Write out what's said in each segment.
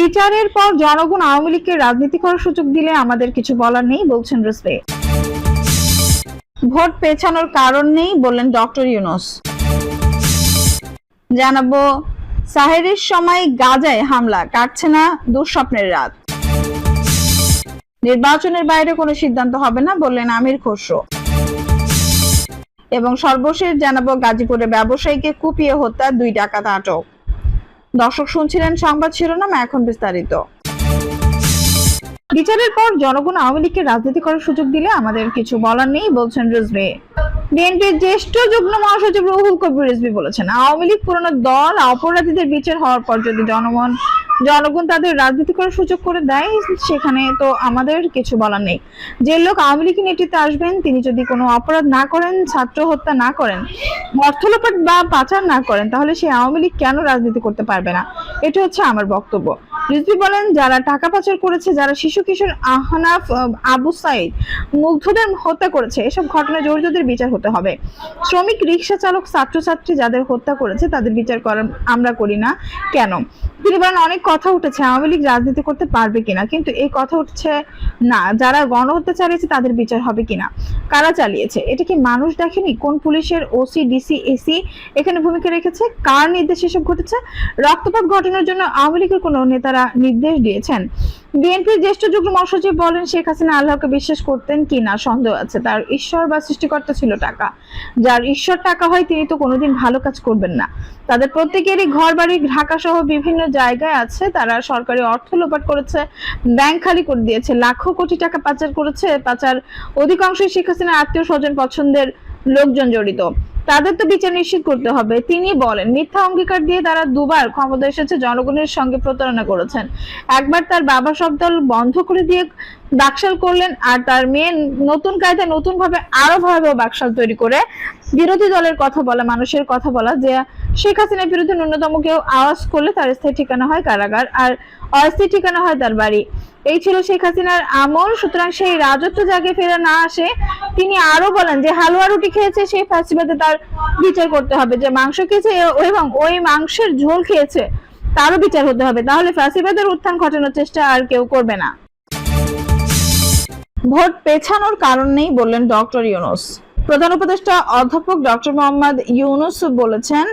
বিচারের পর জনগণ আওয়ামী লীগকে রাজনীতি করার সুযোগ দিলে আমাদের কিছু বলার নেই, বলছেন রিজভী ভোট পেছানোর কারণ নেই বললেন ডক্টর ইউনুস। জানাব, সাহেরের সময় গাজায় হামলা, কাটছে না দুঃস্বপ্নের রাত। নির্বাচনের বাইরে কোনো সিদ্ধান্ত হবে না বললেন আমির খসরু। এবং সর্বশেষ জানাব গাজীপুরে ব্যবসায়ীকে কুপিয়ে হত্যা দুই ডাকাত আটক। দর্শক শুনছিলেন সংবাদ শিরোনাম এখন বিস্তারিত। বিচারের পর জনগণ আওয়ামী লীগকে রাজনীতি করার সুযোগ দিলে আমাদের কিছু বলার নেই, বলছেন রিজভী। বিএনপির জ্যেষ্ঠ যুগ্ম মহাসচিব রুহুল কবির রিজভি বলেছেন, আওয়ামী লীগ পুরনো দল, অপরাধীদের বিচার হওয়ার পর যদি জনগণ জনগণ তাদের রাজনীতি করার সুযোগ করে দেয়, সেখানে তো আমাদের কিছু বলার নেই। যে লোক আওয়ামী লীগের নেতৃত্বে আসবেন, তিনি যদি কোনো অপরাধ না করেন, ছাত্র হত্যা না করেন, অর্থলোপাট বা পাচার না করেন, তাহলে সেই আওয়ামী লীগ কেন রাজনীতি করতে পারবে না? এটা হচ্ছে আমার বক্তব্য। রিজভী বলেন, যারা টাকা পাচার করেছে, যারা শিশু কিশোর আহনাফ আবু সাইদ, মুগ্ধদের হত্যা করেছে, এসব ঘটনায় জড়িতদের বিচার হতে হবে। শ্রমিক, রিক্সা চালক, ছাত্রছাত্রী যাদের হত্যা করেছে, তাদের বিচার করার আমরা করি না। কেন? তিনি বলেন, অনেক কথা উঠেছে, আওয়ামী লীগ রাজনীতি করতে পারবে কিনা? কিন্তু এই কথা উঠছে না। যারা গণহত্যা চালিয়েছে, তাদের বিচার হবে কিনা? কারা চালিয়েছে? এটা কি মানুষ দেখেনি? কোন পুলিশের ওসি ডিসি এসি এখানে ভূমিকা রেখেছে? কার নির্দেশ এসব ঘটেছে? রক্তপাত ঘটানোর জন্য আওয়ামী লীগের কোনো নেতারা নির্দেশ দিয়েছেন? বিএনপির জ্যেষ্ঠ যুগ্ম মহাসচিব বলেন, শেখ হাসিনা আল্লাহকে বিশ্বাস করতেন কি না সন্দেহ আছে। তার ঈশ্বর বা সৃষ্টিকর্তা ছিল টাকা। যার ঈশ্বর টাকা হয়, তিনি তো কোনোদিন ভালো কাজ করবেন না। তাদের প্রত্যেকেরই ঘর বাড়ি ঢাকা সহ বিভিন্ন জায়গায় আছে। তারা সরকারি অর্থ লোপাট করেছে, ব্যাংক খালি করে দিয়েছে, লাখো কোটি টাকা পাচার করেছে। পাচার অধিকাংশই শেখ হাসিনার আত্মীয় স্বজন পছন্দের লোকজন জড়িত। তাদের তো বিচার নিশ্চিত করতে হবে। তিনি বলেন, মিথ্যা অঙ্গীকার দিয়ে তারা দুবার ক্ষমতা এসেছে, জনগণের সঙ্গে প্রতারণা করেছেন। একবার তার বাবা সব দল বন্ধ করে দিয়ে বাকশাল করলেন, আর তার মেয়ে নতুন কায়দায় নতুন ভাবে আরও ভয়াবহ বাকশাল তৈরি করে বিরোধী দলের কথা বলা, মানুষের কথা বলা, যে শেখ হাসিনার বিরুদ্ধে ন্যূনতম কেউ আওয়াজ করলে তার স্থায়ী ঠিকানা হয় কারাগার, আর অস্থায়ী ঠিকানা হয় তার বাড়ি। এই ছিল শেখ হাসিনার আমল। সুতরাং সেই রাজত্ব জাগে ফেরা না আসে, তিনি আরও বলেন যে হালুয়া রুটি খেয়েছে সেই ফ্যাসিবাদে তার বিচার করতে হবে। যে মাংস খেয়েছে এবং ওই মাংসের ঝোল খেয়েছে, তারও বিচার হতে হবে। তাহলে ফ্যাসিবাদের উত্থান ঘটানোর চেষ্টা আর কেউ করবে না। ভোট পেছানোর কারণ নেই বললেন ডক্টর ইউনুস। প্রধান উপদেষ্টা অধ্যাপক ডক্টর মোহাম্মদ ইউনুস বলেছেন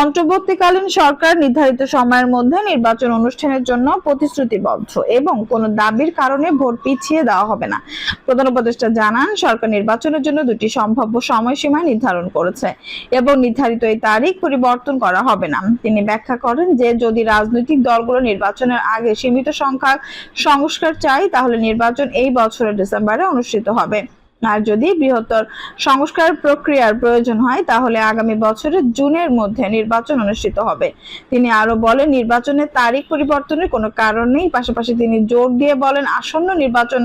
অন্তর্বর্তীকালীন সরকার নির্ধারিত সময়ের মধ্যে নির্বাচন অনুষ্ঠানের জন্য প্রতিশ্রুতিবদ্ধ এবং কোনো দাবির কারণে ভোট পিছিয়ে দেওয়া হবে না। প্রধান উপদেষ্টা জানান, সরকার নির্বাচনের জন্য দুটি সম্ভাব্য সময়সীমা নির্ধারণ করেছে এবং নির্ধারিত এই তারিখ পরিবর্তন করা হবে না। তিনি ব্যাখ্যা করেন যে, যদি রাজনৈতিক দলগুলো নির্বাচনের আগে সীমিত সংখ্যক সংস্কার চায়, তাহলে নির্বাচন এই বছরের ডিসেম্বরে অনুষ্ঠিত হবে। আর যদি বৃহত্তর সংস্কার প্রক্রিয়ার প্রয়োজন হয়, তাহলে আগামী বছরের জুনের মধ্যে নির্বাচন অনুষ্ঠিত হবে। তিনি আরও বলেন, নির্বাচনের তারিখ পরিবর্তনের কোনো কারণ নেই পাশাপাশি তিনি জোর দিয়ে বলেন, আসন্ন নির্বাচন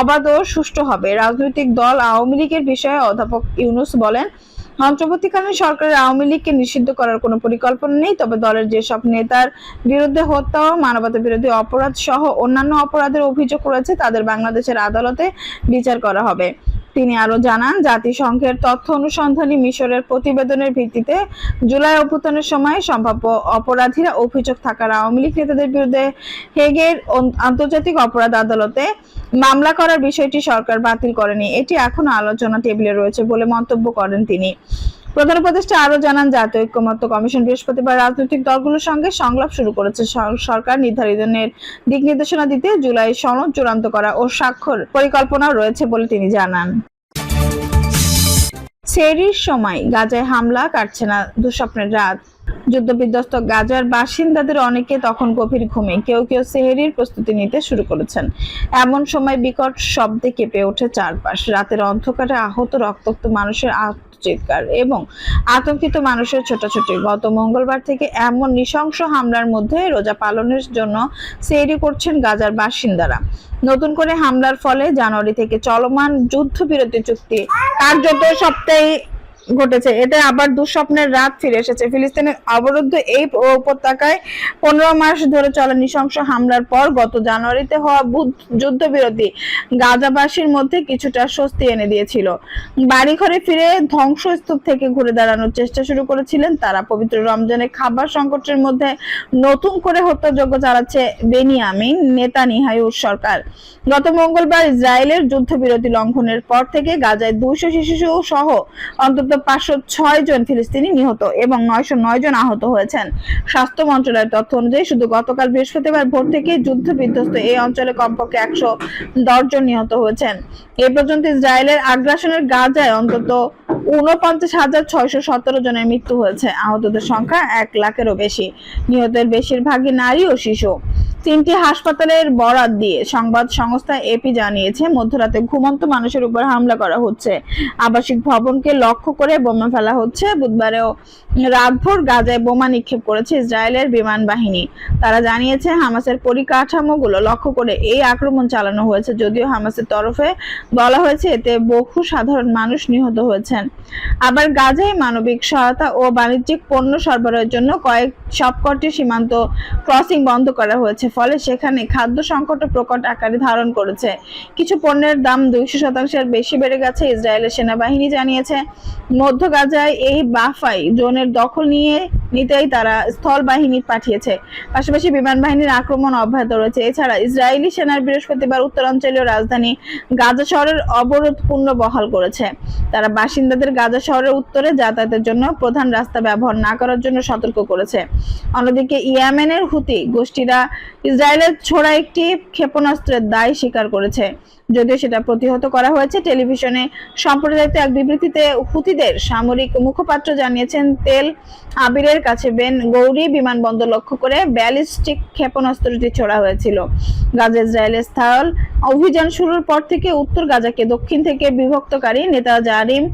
অবাধ ও সুষ্ঠু হবে। রাজনৈতিক দল আওয়ামী লীগের বিষয়ে অধ্যাপক ইউনুস বলেন, অন্তর্বর্তীকালীন সরকারের আওয়ামী লীগকে নিষিদ্ধ করার কোনো পরিকল্পনা নেই, তবে দলের যেসব নেতার বিরুদ্ধে হত্যা ও মানবতা বিরোধী অপরাধ সহ অন্যান্য অপরাধের অভিযোগ রয়েছে, তাদের বাংলাদেশের আদালতে বিচার করা হবে। তিনি আরও জানান, জাতিসংঘের তথ্য অনুসন্ধানী মিশরের প্রতিবেদনের ভিত্তিতে জুলাই অভ্যুত্থানের সময় সম্ভাব্য অপরাধীরা অভিযোগ থাকার আওয়ামী লীগ নেতাদের বিরুদ্ধে হেগের আন্তর্জাতিক অপরাধ আদালতে মামলা করার বিষয়টি সরকার বাতিল করেনি। এটি এখনও আলোচনা টেবিলে রয়েছে বলে মন্তব্য করেন তিনি। প্রধান উপদেষ্টা আরও জানান, জাতীয় ঐক্যমত্য কমিশন বৃহস্পতিবার রাজনৈতিক দলগুলোর সঙ্গে সংলাপ শুরু করেছে। সরকার নির্ধারিতের দিক নির্দেশনা দিতে জুলাই সনদ চূড়ান্ত করা ও স্বাক্ষর পরিকল্পনা রয়েছে বলে তিনি জানান। সেরির সময় গাজায় হামলা, কাটছে না দুঃস্বপ্নের রাত। যুদ্ধবিধ্বস্ত গাজার বাসিন্দাদের অনেকে তখন গভীর ঘুমে, কেউ কেউ সেহেরির প্রস্তুতি নিতে শুরু করেছেন। এমন সময় বিকট শব্দে কেঁপে ওঠে চারপাশ। রাতের অন্ধকারে আহত রক্তাক্ত মানুষের আত্মচিৎকার এবং আতঙ্কিত মানুষের ছোটাছুটি। গত মঙ্গলবার থেকে এমন নৃশংস হামলার মধ্যে রোজা পালনের জন্য সেহরি করছেন গাজার বাসিন্দারা। নতুন করে হামলার ফলে জানুয়ারি থেকে চলমান যুদ্ধবিরতি চুক্তি কার্যত সপ্তাহে ঘটেছে। এতে আবার দুঃস্বপ্নের রাত ফিরে এসেছে। ফিলিস্তিনের অবরুদ্ধ এই উপত্যকায় পনেরো মাস ধরে চলা নৃশংস হামলার পর গত জানুয়ারিতে হওয়া যুদ্ধবিরতি গাজাবাসীর মধ্যে কিছুটা স্বস্তি এনে দিয়েছিল। বাড়িঘরে ফিরে ধ্বংসস্তূপ থেকে ঘুরে দাঁড়ানোর চেষ্টা শুরু করেছিলেন তারা। পবিত্র রমজানে খাবার সংকটের মধ্যে নতুন করে হত্যাযজ্ঞ চালাচ্ছে বেনিয়ামিন নেতানিয়াহুর সরকার। গত মঙ্গলবার ইসরায়েলের যুদ্ধবিরতি লঙ্ঘনের পর থেকে গাজায় দুইশো শিশু সহ অন্তত পাঁচশো ছয় জন ফিলিস্তিনি নিহত এবং নয়শো নয় জন আহত হয়েছেন। স্বাস্থ্য মন্ত্রণালয়ের তথ্য অনুযায়ী শুধু গতকাল বৃহস্পতিবার ভোর থেকে যুদ্ধ বিধ্বস্ত এই অঞ্চলে কমপক্ষে একশো দশ জন নিহত হয়েছেন। এ পর্যন্ত ইসরায়েলের আগ্রাসনের গাজায় অন্তত উনপঞ্চাশ হাজার সতেরো জনের মৃত্যু হয়েছে। আহতদের সংখ্যা এক লাখেরও বেশি। নিহতের বেশিরভাগই নারী ও শিশু। তিনটি হাসপাতালের দিয়ে সংবাদ সংস্থা এপি জানিয়েছে, মধ্যরাতে ঘুমন্ত মানুষের উপর হামলা করা হচ্ছে। আবাসিক ভবনকে লক্ষ্য করে বোমা ফেলা হচ্ছে। বুধবারেও রাতভর গাজায় বোমা নিক্ষেপ করেছে ইসরায়েলের বিমান বাহিনী। তারা জানিয়েছে, হামাসের পরিকাঠামোগুলো লক্ষ্য করে এই আক্রমণ চালানো হয়েছে। যদিও হামাসের তরফে বলা হয়েছে, এতে বহু সাধারণ মানুষ নিহত হয়েছেন আবার গাজায় মানবিক সহায়তা ও বাণিজ্যিক পণ্য সরবরাহের জন্য কয়েক সবকটি সীমান্ত ক্রসিং বন্ধ করা হয়েছে, ফলে সেখানে খাদ্য সংকট প্রকট আকারে ধারণ করেছে। কিছু পণ্যের দাম দুইশো শতাংশের বেশি বেড়ে গেছে, ইসরায়েলের সেনাবাহিনী জানিয়েছে। মধ্য গাজায় এই বাফাই জোনের দখল নিয়ে নিতেই তারা স্থল বাহিনী পাঠিয়েছে। পাশাপাশি বিমান বাহিনীর আক্রমণ অব্যাহত রয়েছে। এছাড়া ইসরায়েলি সেনার বৃহস্পতিবার উত্তরাঞ্চলীয় রাজধানী গাজা শহরের অবরোধ পূর্ণ বহাল করেছে। তারা বাসিন্দাদের গাজা শহরের উত্তরে যাতায়াতের জন্য প্রধান রাস্তা ব্যবহার না করার জন্য সতর্ক করেছে। অন্যদিকে ইয়ামেনের হুতি গোষ্ঠীরা ইসরায়েলের ছোড়া একটি ক্ষেপণাস্ত্রের দায় স্বীকার করেছে। যদিও সেটা প্রতিহত করা হয়েছে, টেলিভিশনে সম্প্রচারিত এক বিবৃতিতে হুতিদের সামরিক মুখপাত্র জানিয়েছেন, তেল আবিরের কাছে বেন গৌরী বিমানবন্দর লক্ষ্য করে ব্যালিস্টিক ক্ষেপণাস্ত্রটি ছোড়া হয়েছিল। গাজা ইসরায়েলের স্থল অভিযান শুরুর পর থেকে উত্তর গাজাকে দক্ষিণ থেকে বিভক্তকারী নেতা জারিম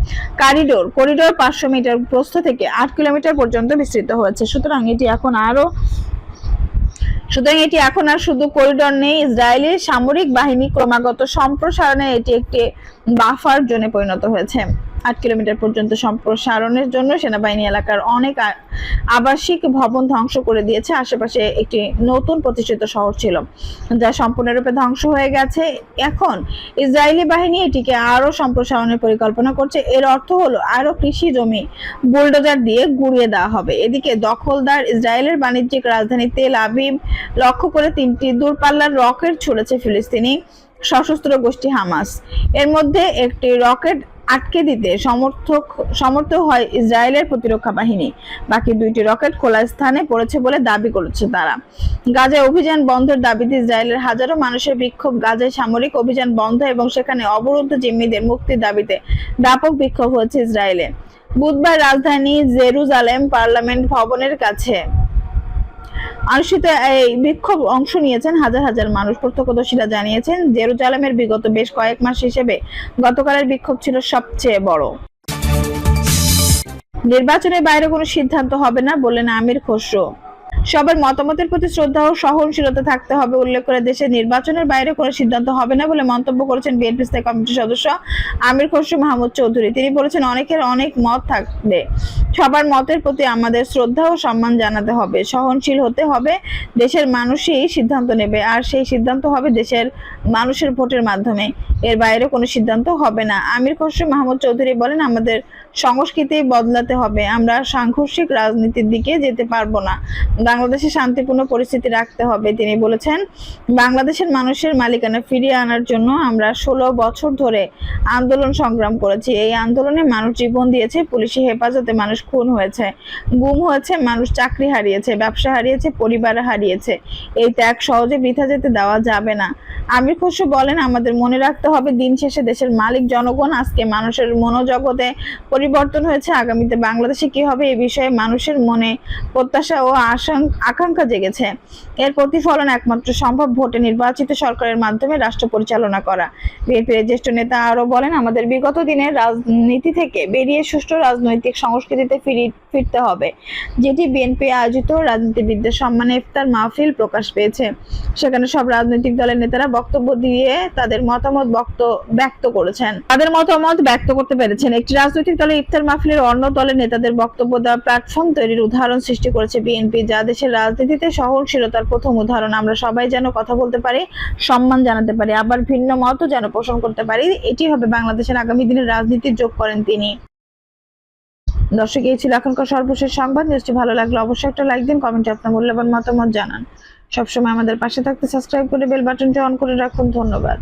কারিডোর করিডোর পাঁচশো মিটার প্রস্থ থেকে আট কিলোমিটার পর্যন্ত বিস্তৃত হয়েছে। সুতরাং এটি এখন আরও সুতরাং এটি এখন আর শুধু করিডর নেই, ইসরায়েলের সামরিক বাহিনী ক্রমাগত সম্প্রসারণে এটি একটি বাফার জোনে পরিণত হয়েছে। আট কিলোমিটার পর্যন্ত সম্প্রসারণের জন্য সেনাবাহিনী এলাকার অনেক আবাসিক ভবন ধ্বংস করে দিয়েছে। আশেপাশে একটি নতুন প্রতিষ্ঠিত শহর ছিল, যা সম্পূর্ণরূপে ধ্বংস হয়ে গেছে। এখন ইসরায়েলি বাহিনী এটিকে আরও সম্প্রসারণের পরিকল্পনা করছে। এর অর্থ হলো আরও কৃষি জমি বুলডোজার দিয়ে গুড়িয়ে দেওয়া হবে। এদিকে দখলদার ইসরায়েলের বাণিজ্যিক রাজধানী তেল আবিব লক্ষ্য করে তিনটি দূরপাল্লার রকেট ছুড়েছে ফিলিস্তিনি সশস্ত্র গোষ্ঠী হামাস। এর মধ্যে একটি রকেট আটকে দিতে সমর্থক, সমর্থ হয় ইসরায়েলের প্রতিরক্ষা বাহিনী। বাকি দুইটি রকেট খোলা স্থানে পড়েছে বলে দাবি করেছে তারা। গাজায় অভিযান বন্ধের দাবিতে ইসরায়েলের হাজারো মানুষের বিক্ষোভ, গাজায় সামরিক অভিযান বন্ধ এবং সেখানে অবরুদ্ধ জিম্মিদের মুক্তির দাবিতে ব্যাপক বিক্ষোভ হয়েছে ইসরায়েলে। বুধবার রাজধানী জেরুজালেম পার্লামেন্ট ভবনের কাছে। অনুষ্ঠিত এই বিক্ষোভ অংশ নিয়েছেন হাজার হাজার মানুষ। প্রত্যক্ষদর্শীরা জানিয়েছেন, জেরুজালেমের বিগত বেশ কয়েক মাস হিসেবে গতকালের বিক্ষোভ ছিল সবচেয়ে বড়। নির্বাচনের বাইরে কোনো সিদ্ধান্ত হবে না বললেন আমির খসরু। সবার মতামতের প্রতি শ্রদ্ধা ও সহনশীলতা থাকতে হবে, উল্লেখ করে দেশের নির্বাচনের বাইরে কোনো সিদ্ধান্ত হবে না বলে মন্তব্য করেছেন বিএনপি স্থায়ী কমিটির সদস্য আমির খসরু মাহমুদ চৌধুরী। তিনি বলেছেন, অনেকের অনেক মত থাকবে। সবার মতের প্রতি আমাদের শ্রদ্ধা ও সম্মান জানাতে হবে। সহনশীল হতে হবে, দেশের মানুষই সিদ্ধান্ত নেবে, আর সেই সিদ্ধান্ত হবে দেশের মানুষের ভোটের মাধ্যমে। এর বাইরে কোনো সিদ্ধান্ত হবে না। আমির খসরু মাহমুদ চৌধুরী বলেন, আমাদের সংস্কৃতি বদলাতে হবে। আমরা সাংঘর্ষিক রাজনীতির দিকে যেতে পারব না। বাংলাদেশে শান্তিপূর্ণ পরিস্থিতি রাখতে হবে, তিনি বলেছেন। বাংলাদেশের মানুষের মালিকানা ফিরিয়ে আনার জন্য আমরা ষোলো বছর ধরে আন্দোলন সংগ্রাম করেছি। এই আন্দোলনে মানুষ জীবন দিয়েছে, পুলিশি হেফাজতে মানুষ খুন হয়েছে, গুম হয়েছে, মানুষ চাকরি হারিয়েছে, ব্যবসা হারিয়েছে, পরিবার হারিয়েছে। এই ত্যাগ সহজে বৃথা যেতে দেওয়া যাবে না। আমির খসরু বলেন, আমাদের মনে রাখতে হবে, দিন শেষে দেশের মালিক জনগণ, আজকে মানুষের মনোজগতে পরিবর্তন হয়েছে। আগামীতে বাংলাদেশে কি হবে এ বিষয়ে মানুষের মনে প্রত্যাশা ও আশঙ্কা আকাঙ্ক্ষা জেগেছে। এর প্রতিফলন একমাত্র সম্ভব ভোটে নির্বাচিত সরকারের মাধ্যমে রাষ্ট্র পরিচালনা করা। বিএনপির জ্যেষ্ঠ নেতা আরও বলেন, আমাদের বিগত দিনের রাজনীতি থেকে বেরিয়ে সুষ্ঠু রাজনৈতিক সংস্কৃতিতে ফিরি, ফিরতে হবে, যেটি বিএনপি আয়োজিত রাজনীতিবিদদের সম্মানে ইফতার মাহফিল প্রকাশ পেয়েছে। সেখানে সব রাজনৈতিক দলের নেতারা বক্তব্য দিয়ে তাদের মতামত বক্ত, ব্যক্ত করেছেন। তাদের মতামত ব্যক্ত করতে পেরেছেন। একটি রাজনৈতিক দলের ইফতার মাহফিলের অন্য দলের নেতাদের বক্তব্য দেওয়া প্ল্যাটফর্ম তৈরির উদাহরণ সৃষ্টি করেছে বিএনপি যা দেশের রাজনীতিতে সহনশীলতার প্রথম উদাহরণ। আমরা সবাই যেন কথা বলতে পারি, সম্মান জানাতে পারি, আবার ভিন্ন মতও যেন পোষণ করতে পারি, এটি হবে বাংলাদেশের আগামী দিনের রাজনীতি যোগ করেন তিনি। দর্শক, এই ছিল এখনকার সর্বশেষ সংবাদ। নিউজটি ভালো লাগলে অবশ্যই একটা লাইক দিন, কমেন্টে আপনার মূল্যবান মতামত জানান। সবসময় আমাদের পাশে থাকতে সাবস্ক্রাইব করে বেল বাটনটি অন করে রাখুন। ধন্যবাদ।